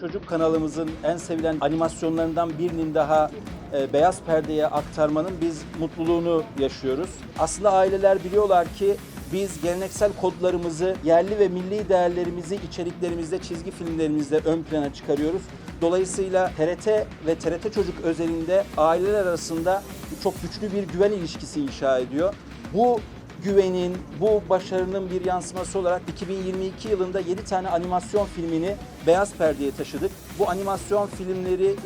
Çocuk kanalımızın en sevilen animasyonlarından birinin daha e, beyaz perdeye aktarmanın biz mutluluğunu yaşıyoruz. Aslında aileler biliyorlar ki biz geleneksel kodlarımızı, yerli ve milli değerlerimizi içeriklerimizde, çizgi filmlerimizde ön plana çıkarıyoruz. Dolayısıyla TRT ve TRT Çocuk özelinde aileler arasında çok güçlü bir güven ilişkisi inşa ediyor. Bu güvenin, bu başarının bir yansıması olarak 2022 yılında 7 tane animasyon filmini beyaz perdeye taşıdık. Bu animasyon filmleri 3,5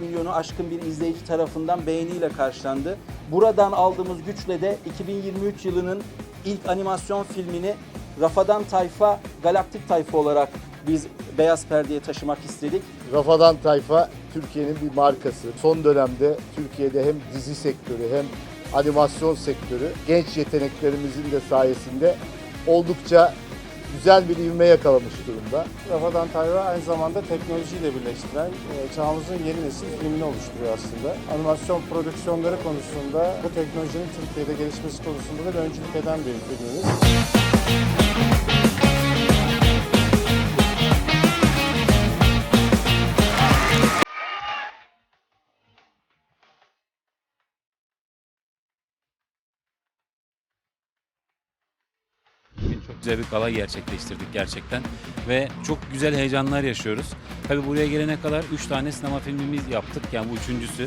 milyonu aşkın bir izleyici tarafından beğeniyle karşılandı. Buradan aldığımız güçle de 2023 yılının ilk animasyon filmini Rafadan Tayfa, Galaktik Tayfa olarak biz beyaz perdeye taşımak istedik. Rafadan Tayfa Türkiye'nin bir markası. Son dönemde Türkiye'de hem dizi sektörü hem animasyon sektörü genç yeteneklerimizin de sayesinde oldukça güzel bir ivme yakalamış durumda. Rafadan Tayfa aynı zamanda teknolojiyle birleştiren e, çağımızın yeni nesil filmini oluşturuyor aslında. Animasyon prodüksiyonları konusunda bu teknolojinin Türkiye'de gelişmesi konusunda da öncülük eden bir filmimiz. Güzel bir gala gerçekleştirdik gerçekten ve çok güzel heyecanlar yaşıyoruz. Tabii buraya gelene kadar 3 tane sinema filmimiz yaptık yani bu üçüncüsü.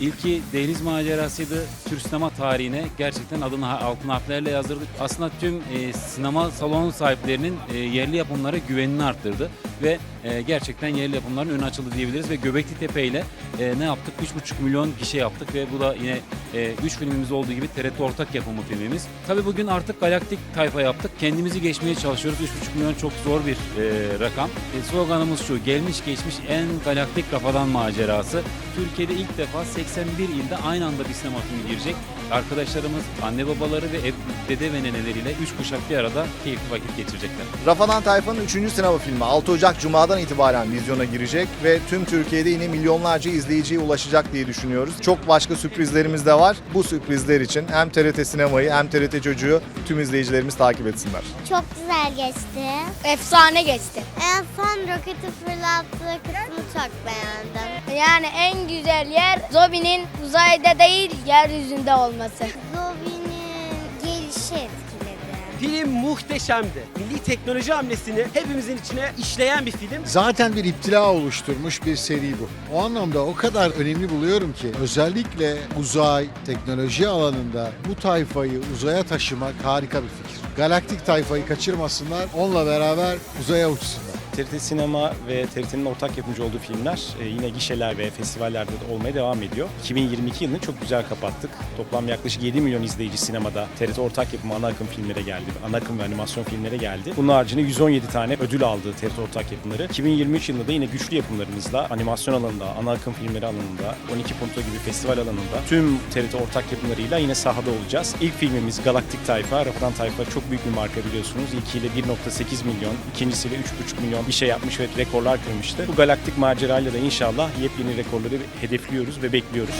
İlki Deniz Macerası'ydı. Türk sinema tarihine gerçekten adını altın harflerle yazdırdık. Aslında tüm e, sinema salonu sahiplerinin e, yerli yapımlara güvenini arttırdı ve e, gerçekten yerli yapımların önü açıldı diyebiliriz ve Göbekli Tepe ile e, ne yaptık? 3,5 milyon gişe yaptık ve bu da yine 3 filmimiz olduğu gibi TRT ortak yapımı filmimiz. Tabii bugün artık galaktik tayfa yaptık. Kendimizi geçmeye çalışıyoruz. 3,5 milyon çok zor bir e, rakam. E, sloganımız şu, gelmiş geçmiş en galaktik rafadan macerası. Türkiye'de ilk defa 81 ilde aynı anda bir sinema filmi girecek. Arkadaşlarımız, anne babaları ve ev, dede ve neneleriyle 3 kuşak bir arada keyifli vakit geçirecekler. Rafadan Tayfa'nın 3. sinema filmi 6 Ocak Cuma'dan itibaren vizyona girecek ve tüm Türkiye'de yine milyonlarca izleyiciye ulaşacak diye düşünüyoruz. Çok başka sürprizlerimiz de var. Bu sürprizler için hem TRT Sinema'yı hem TRT Çocuğu tüm izleyicilerimiz takip etsinler. Çok güzel geçti. Efsane geçti. En son roketi fırlattığı kısmı çok beğendim. Yani en güzel yer Zobi'nin uzayda değil yeryüzünde olması. Zobi'nin gelişi etkiledi. Film muhteşemdi. Milli teknoloji hamlesini hepimizin içine işleyen bir film. Zaten bir iptila oluşturmuş bir seri bu. O anlamda o kadar önemli buluyorum ki özellikle uzay, teknoloji alanında bu tayfayı uzaya taşımak harika bir fikir. Galaktik tayfayı kaçırmasınlar, onunla beraber uzaya uçsunlar. TRT Sinema ve TRT'nin ortak yapımcı olduğu filmler e, yine gişeler ve festivallerde de olmaya devam ediyor. 2022 yılını çok güzel kapattık. Toplam yaklaşık 7 milyon izleyici sinemada TRT ortak yapımı ana akım filmlere geldi. Ana akım ve animasyon filmlere geldi. Bunun haricinde 117 tane ödül aldı TRT ortak yapımları. 2023 yılında da yine güçlü yapımlarımızla animasyon alanında, ana akım filmleri alanında, 12 Punto gibi festival alanında tüm TRT ortak yapımlarıyla yine sahada olacağız. İlk filmimiz Galaktik Tayfa. Rafadan Tayfa çok büyük bir marka biliyorsunuz. İlkiyle 1.8 milyon, ikincisiyle 3.5 milyon bir şey yapmış ve rekorlar kırmıştı. Bu galaktik macerayla da inşallah yepyeni rekorları hedefliyoruz ve bekliyoruz.